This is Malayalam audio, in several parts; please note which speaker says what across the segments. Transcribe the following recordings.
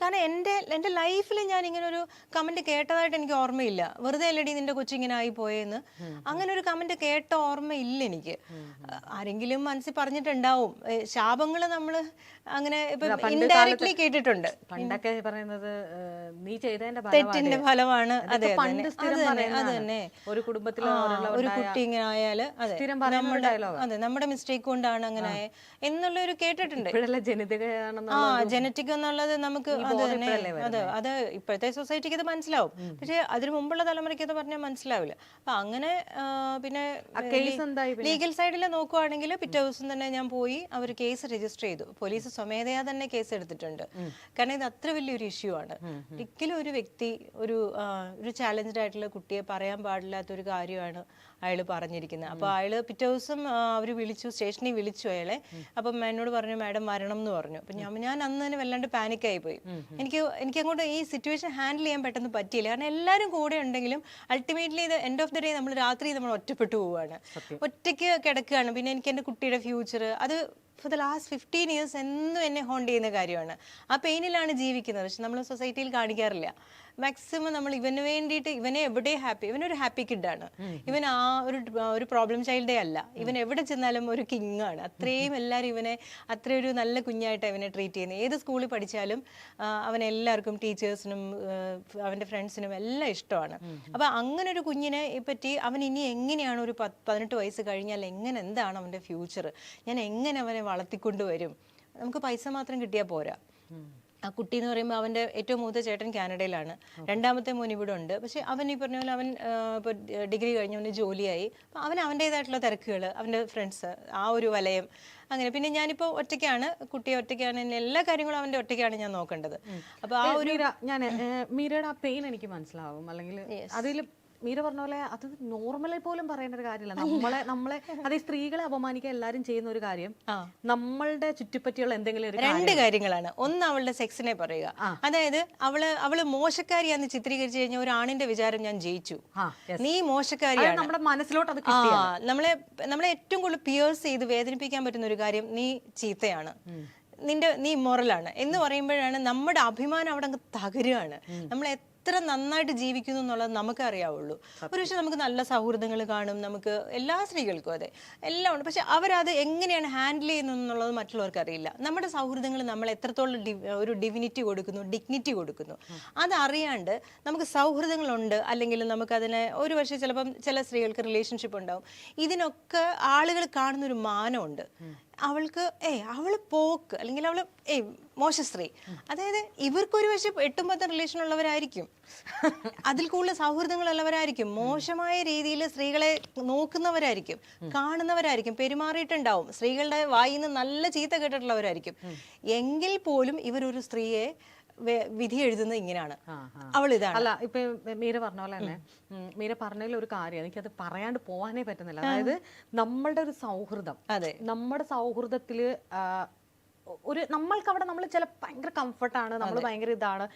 Speaker 1: കാരണം എന്റെ എന്റെ ലൈഫിൽ ഞാൻ ഇങ്ങനെ ഒരു കമന്റ് കേട്ടതായിട്ട് എനിക്ക് ഓർമ്മയില്ല. വെറുതെ അല്ലടി നിന്റെ കൊച്ചിങ്ങനെ ആയി പോയെന്ന്. അങ്ങനെ ഒരു കമന്റ് കേട്ട ഓർമ്മയില്ല എനിക്ക്. ആരെങ്കിലും മനസ്സിൽ പറഞ്ഞിട്ടുണ്ടാവും. ശാപങ്ങൾ നമ്മൾ അങ്ങനെ ഇപ്പൊ ഇൻഡയറക്ട്ലി കേട്ടിട്ടുണ്ട്.
Speaker 2: പണ്ടൊക്കെ പറയുന്നത് നീ ചെയ്തതിന്റെ
Speaker 1: തെറ്റിന്റെ ഫലമാണ്. അതെ അതെ തന്നെ.
Speaker 2: ഒരു കുടുംബത്തിൽ
Speaker 1: ഒരു കുട്ടി ഇങ്ങനെ ആയാൽ അതെ നമ്മുടെ അതെ നമ്മുടെ മിസ്റ്റേക്ക് കൊണ്ടാണ് അങ്ങനെ എന്നുള്ള ഒരു കേട്ടിട്ടുണ്ട്.
Speaker 2: ജനിതകയാണെന്ന്
Speaker 1: ആ ജനറ്റിക് എന്നുള്ളത് നമുക്ക് അത് അതെ ഇപ്പോഴത്തെ സൊസൈറ്റിക്ക് ഇത് മനസ്സിലാവും. പക്ഷെ അതിനു മുമ്പുള്ള തലമുറയ്ക്ക് ഇത് പറഞ്ഞാൽ മനസ്സിലാവില്ല. അപ്പൊ അങ്ങനെ പിന്നെ ലീഗൽ സൈഡിൽ നോക്കുവാണെങ്കിൽ പിറ്റേ ദിവസം തന്നെ ഞാൻ പോയി അവർ കേസ് രജിസ്റ്റർ ചെയ്തു. പോലീസ് സ്വമേധയാ തന്നെ കേസ് എടുത്തിട്ടുണ്ട്. കാരണം ഇത് അത്ര വലിയൊരു ഇഷ്യൂ ആണ്. ഒരിക്കലും ഒരു വ്യക്തി ഒരു ഒരു ചാലഞ്ച്ഡ് ആയിട്ടുള്ള കുട്ടിയെ പറയാൻ പാടില്ലാത്ത ഒരു കാര്യമാണ്. അയാൾ പറഞ്ഞിരിക്കുന്നത് അപ്പോൾ അയാൾ പിറ്റേ ദിവസം അവർ വിളിച്ചു സ്റ്റേഷനിൽ വിളിച്ചു അയാളെ. അപ്പം എന്നോട് പറഞ്ഞു മാഡം വരണം എന്ന് പറഞ്ഞു. അപ്പം ഞാൻ ഞാൻ അന്ന് തന്നെ വല്ലാണ്ട് പാനിക്കായി പോയി. എനിക്ക് എനിക്ക് അങ്ങോട്ട് ഈ സിറ്റുവേഷൻ ഹാൻഡിൽ ചെയ്യാൻ പെട്ടെന്ന് പറ്റിയില്ല. കാരണം എല്ലാവരും കൂടെ ഉണ്ടെങ്കിലും അൾട്ടിമേറ്റ്ലി ഇത് എൻഡ് ഓഫ് ദി ഡേ നമ്മൾ രാത്രി നമ്മൾ ഒറ്റപ്പെട്ടു പോവുകയാണ് ഒറ്റയ്ക്ക് കിടക്കുകയാണ്. പിന്നെ എനിക്ക് എന്റെ കുട്ടിയുടെ ഫ്യൂച്ചർ അത് for the last fifteen years എന്നും എന്നെ ഹോണ്ട് ചെയ്യുന്ന കാര്യമാണ്. ആ പെയിനിലാണ് ജീവിക്കുന്നത്. പക്ഷെ നമ്മൾ സൊസൈറ്റിയിൽ കാണിക്കാറില്ല. മാക്സിമം നമ്മൾ ഇവന് വേണ്ടിയിട്ട് ഇവനെ എവിടെ ഹാപ്പി ഇവനൊരു ഹാപ്പി കിഡാണ് ഇവൻ ആ ഒരു ഒരു പ്രോബ്ലം ചൈൽഡേ അല്ല. ഇവൻ എവിടെ ചെന്നാലും ഒരു കിങ് ആണ്. അത്രയും എല്ലാവരും ഇവനെ അത്രയും ഒരു നല്ല കുഞ്ഞായിട്ട് ഇവനെ ട്രീറ്റ് ചെയ്യുന്നത്. ഏത് സ്കൂളിൽ പഠിച്ചാലും അവൻ എല്ലാവർക്കും ടീച്ചേഴ്സിനും അവന്റെ ഫ്രണ്ട്സിനും എല്ലാം ഇഷ്ടമാണ്. അപ്പോൾ അങ്ങനെ ഒരു കുഞ്ഞിനെ പറ്റി അവൻ ഇനി എങ്ങനെയാണ് ഒരു പതിനെട്ട് വയസ്സ് കഴിഞ്ഞാൽ എങ്ങനെ എന്താണ് അവന്റെ ഫ്യൂച്ചർ ഞാൻ എങ്ങനെ അവനെ വളർത്തിക്കൊണ്ടുവരും. നമുക്ക് പൈസ മാത്രം കിട്ടിയാൽ പോരാ. ആ കുട്ടി എന്ന് പറയുമ്പോൾ അവന്റെ ഏറ്റവും മൂത്ത ചേട്ടൻ കാനഡയിലാണ്. രണ്ടാമത്തെ മോൻ ഇവിടെ ഉണ്ട്. പക്ഷേ അവൻ ഈ പറഞ്ഞ പോലെ അവൻ ഇപ്പോൾ ഡിഗ്രി കഴിഞ്ഞവന് ജോലിയായി. അപ്പം അവൻ അവന്റേതായിട്ടുള്ള തിരക്കുകൾ അവന്റെ ഫ്രണ്ട്സ് ആ ഒരു വലയം. അങ്ങനെ പിന്നെ ഞാനിപ്പോൾ ഒറ്റയ്ക്കാണ് കുട്ടിയെ ഒറ്റയ്ക്കാണ് എല്ലാ കാര്യങ്ങളും അവന്റെ ഒറ്റയ്ക്കാണ് ഞാൻ നോക്കേണ്ടത്. അപ്പോൾ ആ ഒരു
Speaker 2: ഞാൻ മീരയുടെ ആ പെയിൻ എനിക്ക് മനസ്സിലാവും. അല്ലെങ്കിൽ അതിൽ മീര പറഞ്ഞ പോലെ അത് നോർമലായി പോലും പറയേണ്ട ഒരു കാര്യമില്ല നമ്മളെ നമ്മളെ അതേ സ്ത്രീകളെ അപമാനിക്കാൻ എല്ലാരും ചെയ്യുന്ന ഒരു കാര്യം നമ്മളുടെ ചുറ്റിപ്പറ്റിയുള്ള എന്തെങ്കിലും ഒരു
Speaker 1: രണ്ട് കാര്യങ്ങളാണ്. ഒന്ന് അവളുടെ സെക്സിനെ പറയുക. അതായത് അവൾ അവൾ മോശക്കാരിയാന്ന് ചിത്രീകരിച്ചു കഴിഞ്ഞാൽ ഒരു ആണിന്റെ വിചാരം ഞാൻ ജയിച്ചു. നീ മോശക്കാരിയാണ്.
Speaker 2: നമ്മുടെ മനസ്സിലോട്ട് അത്
Speaker 1: നമ്മളെ നമ്മളെ ഏറ്റവും കൂടുതൽ പിയേഴ്സ് ചെയ്ത് വേദനിപ്പിക്കാൻ പറ്റുന്ന ഒരു കാര്യം നീ ചീത്തയാണ്. നിന്റെ നീ മൊറലാണ് എന്ന് പറയുമ്പോഴാണ് നമ്മുടെ അഭിമാനം അവിടെ അങ്ങ് തകരുകയാണ് നമ്മൾ എത്ര നന്നായിട്ട് ജീവിക്കുന്നു എന്നുള്ളത് നമുക്ക് അറിയാവുള്ളൂ. ഒരു പക്ഷെ നമുക്ക് നല്ല സൗഹൃദങ്ങൾ കാണും നമുക്ക് എല്ലാ സ്ത്രീകൾക്കും അതെ എല്ലാം ഉണ്ട്. പക്ഷെ അവരത് എങ്ങനെയാണ് ഹാൻഡിൽ ചെയ്യുന്നത് എന്നുള്ളത് മറ്റുള്ളവർക്ക് അറിയില്ല. നമ്മുടെ സൗഹൃദങ്ങൾ നമ്മൾ എത്രത്തോളം ഒരു ഡിവിനിറ്റി കൊടുക്കുന്നു ഡിഗ്നിറ്റി കൊടുക്കുന്നു. അതറിയാണ്ട് നമുക്ക് സൗഹൃദങ്ങളുണ്ട് അല്ലെങ്കിൽ നമുക്കതിനെ ഒരു പക്ഷേ ചിലപ്പം ചില സ്ത്രീകൾക്ക് റിലേഷൻഷിപ്പ് ഉണ്ടാവും. ഇതിനൊക്കെ ആളുകൾ കാണുന്നൊരു മാനമുണ്ട്. അവൾക്ക് ഏയ് അവൾ പോക്ക് അല്ലെങ്കിൽ അവൾ ഏയ് മോശ സ്ത്രീ. അതായത് ഇവർക്കൊരു പക്ഷെ എട്ടും പത്തും റിലേഷൻ ഉള്ളവരായിരിക്കും. അതിൽ കൂടുതൽ സൗഹൃദങ്ങളുള്ളവരായിരിക്കും മോശമായ രീതിയിൽ സ്ത്രീകളെ നോക്കുന്നവരായിരിക്കും. കാണുന്നവരായിരിക്കും. പെരുമാറിയിട്ടുണ്ടാവും. സ്ത്രീകളുടെ വായിൽ നിന്ന് നല്ല ചീത്ത കേട്ടിട്ടുള്ളവരായിരിക്കും. എങ്കിൽ പോലും ഇവരൊരു സ്ത്രീയെ വിധി എഴുതുന്നത് ഇങ്ങനെയാണ്. അവൾ ഇതാണ്.
Speaker 2: അല്ല ഇപ്പൊ മീര പറഞ്ഞ പോലെ തന്നെ മീര പറഞ്ഞതിൽ ഒരു കാര്യം എനിക്കത് പറയാണ്ട് പോവാനേ പറ്റുന്നില്ല. അതായത് നമ്മളുടെ ഒരു സൗഹൃദം.
Speaker 1: അതെ.
Speaker 2: നമ്മുടെ സൗഹൃദത്തിൽ ഒരു നമ്മൾക്ക് അവിടെ നമ്മൾ ചില ഭയങ്കര കംഫർട്ടാണ് നമ്മൾ ഭയങ്കര ഇതാണ്.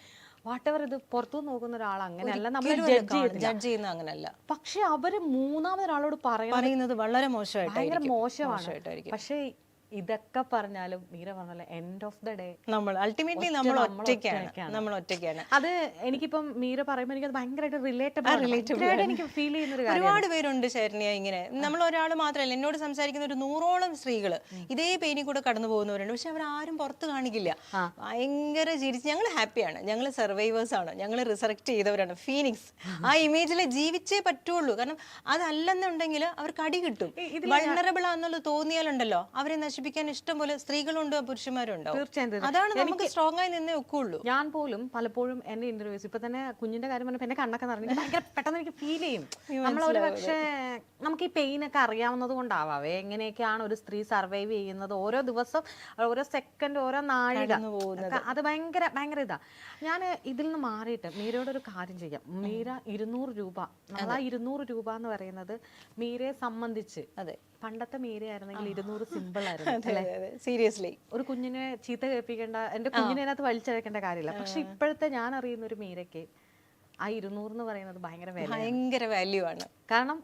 Speaker 2: വാട്ടെവർ ഇത് പുറത്തു നോക്കുന്ന ഒരാൾ അങ്ങനെയല്ല നമ്മൾ ജഡ്ജ്
Speaker 1: ചെയ്യുന്ന അങ്ങനെയല്ല.
Speaker 2: പക്ഷെ അവർ മൂന്നാമതൊരാളോട് പറയുന്നത്
Speaker 1: വളരെ
Speaker 2: മോശമായിട്ട്
Speaker 1: ഭയങ്കര
Speaker 2: മോശമാണ്.
Speaker 1: മോശമായിട്ടായിരിക്കും.
Speaker 2: പക്ഷെ ഇതൊക്കെ പറഞ്ഞാലും മീര പറഞ്ഞ പോലെ എൻഡ് ഓഫ് ദ ഡേ
Speaker 1: നമ്മൾ അൾട്ടിമേറ്റ്ലി നമ്മൾ ഒറ്റയ്ക്കാണ്. നമ്മൾ ഒറ്റയ്ക്കാണ്.
Speaker 2: അത് എനിക്കിപ്പം മീര പറയുമ്പോൾ എനിക്കത് ഭയങ്കരമായിട്ട് റിലേറ്റബിൾ എനിക്ക് ഫീൽ ചെയ്യുന്ന
Speaker 1: ഒരുപാട് പേരുണ്ട് ശരണ്യ ഇങ്ങനെ. നമ്മൾ ഒരാൾ മാത്രമല്ല എന്നോട് സംസാരിക്കുന്ന ഒരു നൂറോളം സ്ത്രീകൾ ഇതേ പേരിൽ കൂടെ കടന്നു പോകുന്നവരുണ്ട്. പക്ഷെ അവരാരും പുറത്ത് കാണിക്കില്ല. ഭയങ്കര ചിരിച്ച് ഞങ്ങൾ ഹാപ്പിയാണ് ഞങ്ങൾ സർവൈവേഴ്സ് ആണ്. ഞങ്ങൾ റിസറക്ട് ചെയ്തവരാണ്. ഫീനിക്സ് ആ ഇമേജിൽ ജീവിച്ചേ പറ്റുള്ളൂ. കാരണം അതല്ലെന്നുണ്ടെങ്കിൽ അവർക്ക് അടി കിട്ടും. വൾണറബിൾ ആണെന്നുള്ളത് തോന്നിയാലുണ്ടല്ലോ. അവരെ നശിപ്പിക്കാൻ ഇഷ്ടം പോലെ സ്ത്രീകളുണ്ട് പുരുഷന്മാരും ഉണ്ടാവും
Speaker 2: തീർച്ചയായും.
Speaker 1: അതാണ് നമുക്ക് സ്ട്രോങ് ആയി നിന്നേ ഒക്കുള്ളൂ.
Speaker 2: ഞാൻ പോലും പലപ്പോഴും എന്റെ ഇന്റർവ്യൂസ് ഇപ്പൊ തന്നെ കുഞ്ഞിന്റെ കാര്യം പറഞ്ഞപ്പോ എന്റെ കണ്ണൊക്കെ നിറഞ്ഞു. ഭയങ്കര പെട്ടെന്ന് എനിക്ക് ഫീൽ ചെയ്യും. നമ്മൾ ഒരു പക്ഷേ നമുക്ക് ഈ പെയിൻ ഒക്കെ അറിയാവുന്നത് കൊണ്ടാവാവേ എങ്ങനെയൊക്കെയാണ് ഒരു സ്ത്രീ സർവൈവ് ചെയ്യുന്നത്? ഓരോ ദിവസം ഓരോ സെക്കൻഡ് ഓരോ നാഴിക. അത് ഭയങ്കര ഭയങ്കര ഇതാ. ഞാൻ ഇതിൽ നിന്ന് മാറിയിട്ട് മീരയോട് ഒരു കാര്യം ചെയ്യാം. മീര ഇരുന്നൂറ് രൂപ. നമ്മൾ ആ ഇരുന്നൂറ് രൂപ എന്ന് പറയുന്നത് മീരയെ സംബന്ധിച്ച്.
Speaker 1: അതെ.
Speaker 2: പണ്ടത്തെ മീരയായിരുന്നെങ്കിൽ ഇരുന്നൂറ് സിമ്പിൾ ആയിരുന്നു.
Speaker 1: സീരിയസ്ലി
Speaker 2: ഒരു കുഞ്ഞിനെ ചീത്ത കേൾപ്പിക്കേണ്ട എന്റെ കുഞ്ഞിനെ അതിനകത്ത് വലിച്ചഴക്കേണ്ട കാര്യമില്ല. പക്ഷെ ഇപ്പോഴത്തെ ഞാൻ അറിയുന്ന ഒരു മീരയ്ക്ക് ആ ഇരുന്നൂറ് എന്ന് പറയുന്നത് ഭയങ്കര വില
Speaker 1: ഭയങ്കര വാല്യൂ ആണ്.
Speaker 2: കാരണം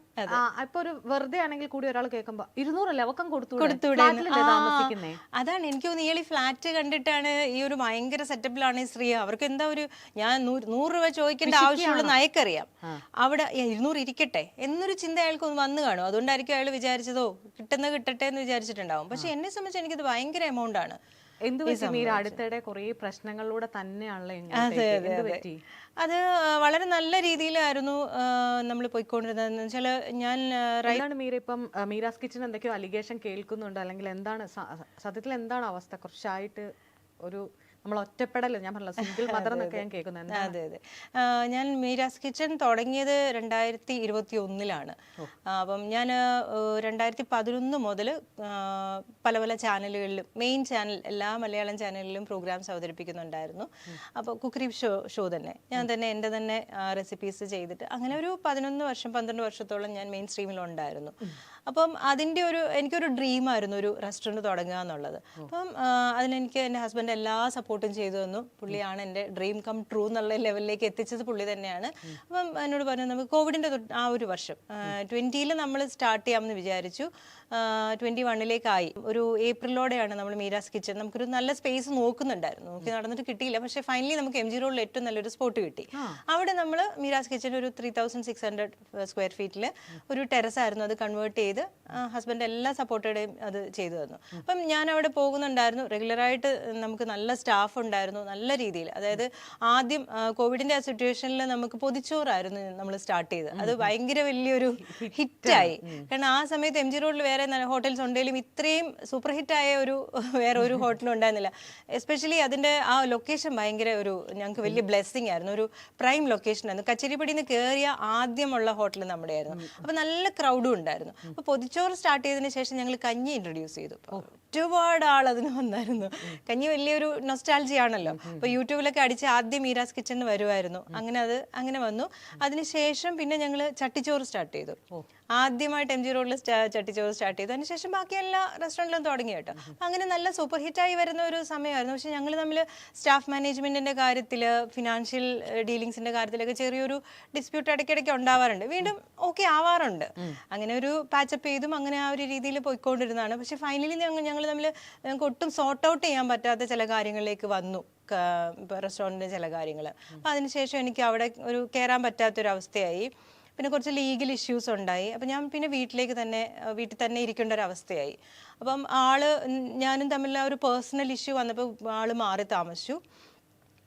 Speaker 2: ഇപ്പൊ ഒരു വെറുതെ ആണെങ്കിൽ കൂടി ഒരാൾ കേൾക്കുമ്പോ ഇരുന്നൂറല്ലേ? അവക്കം കൊടുത്തു
Speaker 1: കൊടുത്തൂടെ? എന്ന്. ആ,
Speaker 2: താമസിക്കുന്നേ?
Speaker 1: അതാണ് എനിക്ക് തോന്നുന്നു ഈ ഫ്ലാറ്റ് കണ്ടിട്ടാണ് ഈ ഒരു ഭയങ്കര സെറ്റപ്പിലാണ് ഈ സ്ത്രീ. അവർക്ക് എന്താ ഒരു ഞാൻ നൂറ് രൂപ ചോദിക്കേണ്ട ആവശ്യമുള്ള നയക്കറിയാം. അവിടെ "ഏ, ഇരുന്നൂറ് ഇരിക്കട്ടെ. എന്നൊരു ചിന്ത അയാൾക്ക് വന്നു കാണും. അതുകൊണ്ടായിരിക്കും അയാൾ വിചാരിച്ചതോ കിട്ടുന്ന കിട്ടട്ടെ എന്ന് വിചാരിച്ചിട്ടുണ്ടാവും. പക്ഷെ എന്നെ സംബന്ധിച്ച് എനിക്കത് ഭയങ്കര എമൗണ്ട് ആണ്.
Speaker 2: എന്ത് മീര അടുത്തിടെ കുറേ പ്രശ്നങ്ങളിലൂടെ തന്നെയാണല്ലോ
Speaker 1: അത് വളരെ നല്ല രീതിയിലായിരുന്നു നമ്മൾ പോയിക്കൊണ്ടിരുന്നത് വെച്ചാൽ ഞാൻ
Speaker 2: എന്താണ് മീര ഇപ്പം മീരാസ് കിച്ചൺ എന്തൊക്കെയോ അലിഗേഷൻ കേൾക്കുന്നുണ്ട് അല്ലെങ്കിൽ എന്താണ് സത്യത്തിൽ എന്താണ് അവസ്ഥ? കുറച്ചായിട്ട് ഒരു നമ്മൾ ഒറ്റപ്പെടലോ ഞാൻ പറഞ്ഞല്ലോ സിംഗിൾ മദർ എന്നൊക്കെ ഞാൻ കേൾക്കുന്നത്
Speaker 1: അതെ അതെ. ഞാൻ മീരാസ് കിച്ചൺ തുടങ്ങിയത് രണ്ടായിരത്തി ഇരുപത്തി ഒന്നിലാണ് അപ്പം ഞാൻ രണ്ടായിരത്തി പതിനൊന്ന് മുതൽ പല പല ചാനലുകളിലും മെയിൻ ചാനൽ എല്ലാ മലയാളം ചാനലിലും പ്രോഗ്രാംസ് അവതരിപ്പിക്കുന്നുണ്ടായിരുന്നു. അപ്പോൾ കുക്കറി ഷോ ഷോ തന്നെ. ഞാൻ തന്നെ എന്റെ തന്നെ റെസിപ്പീസ് ചെയ്തിട്ട് അങ്ങനെ ഒരു പതിനൊന്ന് വർഷം പന്ത്രണ്ട് വർഷത്തോളം ഞാൻ മെയിൻ സ്ട്രീമിലുണ്ടായിരുന്നു അപ്പം അതിന്റെ ഒരു എനിക്കൊരു ഡ്രീമായിരുന്നു ഒരു റെസ്റ്റോറന്റ് തുടങ്ങുക എന്നുള്ളത്. അപ്പം അതിനെനിക്ക് എന്റെ ഹസ്ബൻഡ് എല്ലാ സപ്പോർട്ടും ചെയ്തു തന്നു. പുള്ളിയാണ് എന്റെ ഡ്രീം കം ട്രൂ എന്നുള്ള ലെവലിലേക്ക് എത്തിച്ചത് പുള്ളി തന്നെയാണ്. അപ്പം എന്നോട് പറഞ്ഞു നമുക്ക് കോവിഡിന്റെ ആ ഒരു വർഷം ട്വന്റിയിൽ നമ്മൾ സ്റ്റാർട്ട് ചെയ്യാമെന്ന് വിചാരിച്ചു. ട്വന്റി വണ്ണിലേക്കായി ഒരു ഏപ്രിലോടെയാണ് നമ്മൾ മീരാസ് കിച്ചൺ. നമുക്കൊരു നല്ല സ്പേസ് നോക്കുന്നുണ്ടായിരുന്നു. നോക്കി നടന്നിട്ട് കിട്ടിയില്ല. പക്ഷേ ഫൈനലി നമുക്ക് എം ജി റോഡിൽ ഏറ്റവും നല്ലൊരു സ്പോട്ട് കിട്ടി. അവിടെ നമ്മൾ മീരാസ് കിച്ചൺ ഒരു three thousand six hundred square ഫീറ്റിൽ ഒരു ടെറസ് ആയിരുന്നു അത് കൺവേർട്ട് ചെയ്ത് ഹസ്ബൻഡ് എല്ലാ സപ്പോർട്ടോടെയും അത് ചെയ്തു തന്നു. അപ്പം ഞാൻ അവിടെ പോകുന്നുണ്ടായിരുന്നു റെഗുലറായിട്ട് നമുക്ക് നല്ല സ്റ്റാഫ് ഉണ്ടായിരുന്നു നല്ല രീതിയിൽ. അതായത് ആദ്യം കോവിഡിന്റെ ആ സിറ്റുവേഷനിൽ നമുക്ക് പൊതിച്ചോറായിരുന്നു നമ്മൾ സ്റ്റാർട്ട് ചെയ്ത് അത് ഭയങ്കര വലിയൊരു ഹിറ്റായി. കാരണം ആ സമയത്ത് എം ജി റോഡിൽ വേറെ ഹോട്ടൽസ് ഉണ്ടെങ്കിലും ഇത്രയും സൂപ്പർ ഹിറ്റായ ഒരു വേറെ ഒരു ഹോട്ടലും ഉണ്ടായിരുന്നില്ല. എസ്പെഷ്യലി അതിന്റെ ആ ലൊക്കേഷൻ ഭയങ്കര ഒരു ഞങ്ങൾക്ക് വലിയ ബ്ലെസ്സിങ് ആയിരുന്നു. ഒരു പ്രൈം ലൊക്കേഷൻ ആയിരുന്നു. കച്ചേരിപ്പടിയിൽ നിന്ന് കയറിയ ആദ്യമുള്ള ഹോട്ടൽ നമ്മുടെ ആയിരുന്നു അപ്പൊ നല്ല ക്രൗഡും ഉണ്ടായിരുന്നു. അപ്പൊ പൊതിച്ചോറ് സ്റ്റാർട്ട് ചെയ്തതിന് ശേഷം ഞങ്ങൾ കഞ്ഞി ഇൻട്രൊഡ്യൂസ് ചെയ്തു. ഒരുപാട് ആൾ അതിന് വന്നായിരുന്നു. കഞ്ഞി വലിയൊരു നൊസ്റ്റാൾജി ആണല്ലോ. അപ്പൊ യൂട്യൂബിലൊക്കെ അടിച്ച് ആദ്യം മീരാസ് കിച്ചൺ വരുമായിരുന്നു അങ്ങനെ അത് അങ്ങനെ വന്നു. അതിനുശേഷം പിന്നെ ഞങ്ങൾ ചട്ടിച്ചോറ് സ്റ്റാർട്ട് ചെയ്തു. ആദ്യമായിട്ട് എം ജി റോഡിൽ ചട്ടിച്ചോറ് സ്റ്റാർട്ട് ചെയ്തു. അതിനുശേഷം ബാക്കി എല്ലാ റെസ്റ്റോറന്റിലും തുടങ്ങി കേട്ടോ. അങ്ങനെ നല്ല സൂപ്പർ ഹിറ്റായി വരുന്ന ഒരു സമയമായിരുന്നു. പക്ഷേ ഞങ്ങൾ തമ്മിൽ സ്റ്റാഫ് മാനേജ്മെന്റിന്റെ കാര്യത്തിൽ ഫിനാൻഷ്യൽ ഡീലിങ്സിന്റെ കാര്യത്തിലൊക്കെ ചെറിയൊരു ഡിസ്പ്യൂട്ട് ഇടയ്ക്കിടയ്ക്ക് ഉണ്ടാവാറുണ്ട്. വീണ്ടും ഓക്കെ ആവാറുണ്ട്. അങ്ങനെ ഒരു പാച്ചപ്പ് ചെയ്തും അങ്ങനെ ആ ഒരു രീതിയിൽ പോയിക്കൊണ്ടിരുന്നതാണ്. പക്ഷേ ഫൈനലി ഞങ്ങൾ ഞങ്ങൾ തമ്മിൽ ഞങ്ങൾക്ക് ഒട്ടും സോർട്ട് ഔട്ട് ചെയ്യാൻ പറ്റാത്ത ചില കാര്യങ്ങളിലേക്ക് വന്നു റെസ്റ്റോറന്റിന്റെ ചില കാര്യങ്ങൾ. അപ്പോൾ അതിനുശേഷം എനിക്ക് അവിടെ ഒരു കയറാൻ പറ്റാത്തൊരവസ്ഥയായി. പിന്നെ കുറച്ച് ലീഗൽ ഇഷ്യൂസ് ഉണ്ടായി. അപ്പോൾ ഞാൻ പിന്നെ വീട്ടിലേക്ക് തന്നെ വീട്ടിൽ തന്നെ ഇരിക്കേണ്ട ഒരു അവസ്ഥയായി അപ്പം ആൾ ഞാനും തമ്മിൽ ഒരു പേഴ്സണൽ ഇഷ്യൂ വന്നപ്പോൾ ആൾ മാറി താമസിച്ചു.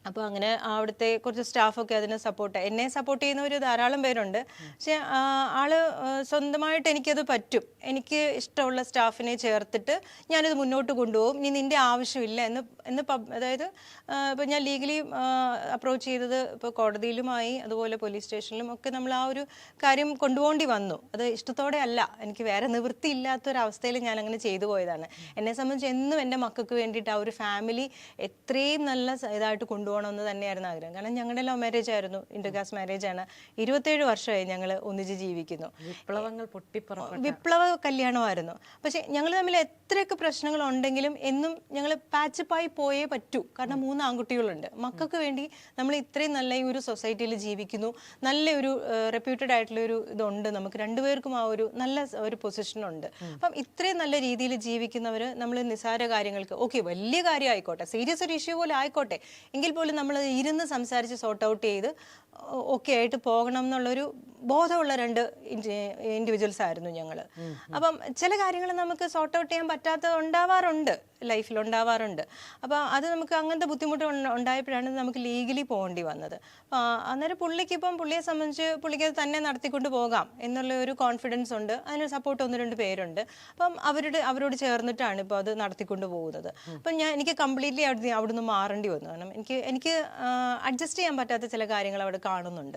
Speaker 1: അപ്പോൾ അങ്ങനെ അവിടുത്തെ കുറച്ച് സ്റ്റാഫൊക്കെ അതിനെ സപ്പോർട്ട് എന്നെ സപ്പോർട്ട് ചെയ്യുന്ന ഒരു ധാരാളം പേരുണ്ട്. പക്ഷെ ആൾ സ്വന്തമായിട്ട് എനിക്കത് പറ്റും. എനിക്ക് ഇഷ്ടമുള്ള സ്റ്റാഫിനെ ചേർത്തിട്ട് ഞാനിത് മുന്നോട്ട് കൊണ്ടുപോകും. ഇനി നിന്റെ ആവശ്യമില്ല എന്ന് എന്ന് അതായത് ഇപ്പോൾ ഞാൻ ലീഗലി അപ്രോച്ച് ചെയ്തത് ഇപ്പോൾ കോടതിയിലുമായി അതുപോലെ പോലീസ് സ്റ്റേഷനിലും ഒക്കെ നമ്മൾ ആ ഒരു കാര്യം കൊണ്ടുപോകേണ്ടി വന്നു. അത് ഇഷ്ടത്തോടെ അല്ല. എനിക്ക് വേറെ നിവൃത്തിയില്ലാത്തൊരവസ്ഥയിൽ ഞാൻ അങ്ങനെ ചെയ്തു പോയതാണ്. എന്നെ സംബന്ധിച്ച് എന്നും എന്റെ മക്കൾക്ക് വേണ്ടിയിട്ട് ആ ഒരു ഫാമിലി എത്രയും നല്ല ഇതായിട്ട് കൊണ്ടുപോകണമെന്ന് തന്നെയായിരുന്നു ആഗ്രഹം. കാരണം ഞങ്ങളുടെ ലവ് മാരേജ് ആയിരുന്നു. ഇന്റർകാസ്റ്റ് മാരേജ് ആണ്. ഇരുപത്തേഴ് വർഷമായി ഞങ്ങൾ ഒന്നിച്ച് ജീവിക്കുന്നു.
Speaker 2: വിപ്ലവങ്ങൾ
Speaker 1: വിപ്ലവ കല്യാണമായിരുന്നു. പക്ഷേ ഞങ്ങൾ തമ്മിൽ എത്രയൊക്കെ പ്രശ്നങ്ങൾ ഉണ്ടെങ്കിലും എന്നും ഞങ്ങൾ പാച്ചപ്പായി പോയേ പറ്റൂ. കാരണം മൂന്ന് ആൺകുട്ടികളുണ്ട്. മക്കൾക്ക് വേണ്ടി നമ്മൾ ഇത്രയും നല്ല ഈ ഒരു സൊസൈറ്റിയിൽ ജീവിക്കുന്നു. നല്ല ഒരു റെപ്യൂട്ടഡ് ആയിട്ടുള്ള ഒരു ഇതുണ്ട്. നമുക്ക് രണ്ടുപേർക്കും ആ ഒരു നല്ല ഒരു പൊസിഷനുണ്ട് അപ്പം ഇത്രയും നല്ല രീതിയിൽ ജീവിക്കുന്നവർ നമ്മൾ നിസാര കാര്യങ്ങൾക്ക് ഓക്കെ വലിയ കാര്യം ആയിക്കോട്ടെ സീരിയസ് ഒരു ഇഷ്യൂ പോലെ ആയിക്കോട്ടെ. എങ്കിൽ പോലും നമ്മൾ ഇരുന്ന് സംസാരിച്ച് സോർട്ട് ഔട്ട് ചെയ്ത് ഓക്കെ ആയിട്ട് പോകണം എന്നുള്ളൊരു ബോധമുള്ള രണ്ട് ഇൻഡിവിജ്വൽസ് ആയിരുന്നു ഞങ്ങൾ അപ്പം ചില കാര്യങ്ങൾ നമുക്ക് സോർട്ട് ഔട്ട് ചെയ്യാൻ പറ്റാത്ത ഉണ്ടാവാറുണ്ട് ലൈഫിൽ ഉണ്ടാവാറുണ്ട്. അപ്പം അത് നമുക്ക് അങ്ങനത്തെ ബുദ്ധിമുട്ട് ഉണ്ടായപ്പോഴാണ് നമുക്ക് ലീഗലി പോകേണ്ടി വന്നത്. അന്നേരം പുള്ളിക്ക് ഇപ്പം പുള്ളിയെ സംബന്ധിച്ച് പുള്ളിക്ക് അത് തന്നെ നടത്തിക്കൊണ്ട് പോകാം എന്നുള്ള ഒരു കോൺഫിഡൻസ് ഉണ്ട്. അതിന് സപ്പോർട്ട് ഒന്ന് രണ്ട് പേരുണ്ട്. അപ്പം അവരുടെ അവരോട് ചേർന്നിട്ടാണ് ഇപ്പോൾ അത് നടത്തിക്കൊണ്ട് പോകുന്നത്. അപ്പം ഞാൻ എനിക്ക് കംപ്ലീറ്റ്ലി അവിടെ അവിടുന്ന് മാറേണ്ടി വന്നു. കാരണം എനിക്ക് എനിക്ക് അഡ്ജസ്റ്റ് ചെയ്യാൻ പറ്റാത്ത ചില കാര്യങ്ങൾ അവിടെ കാണുന്നുണ്ട്.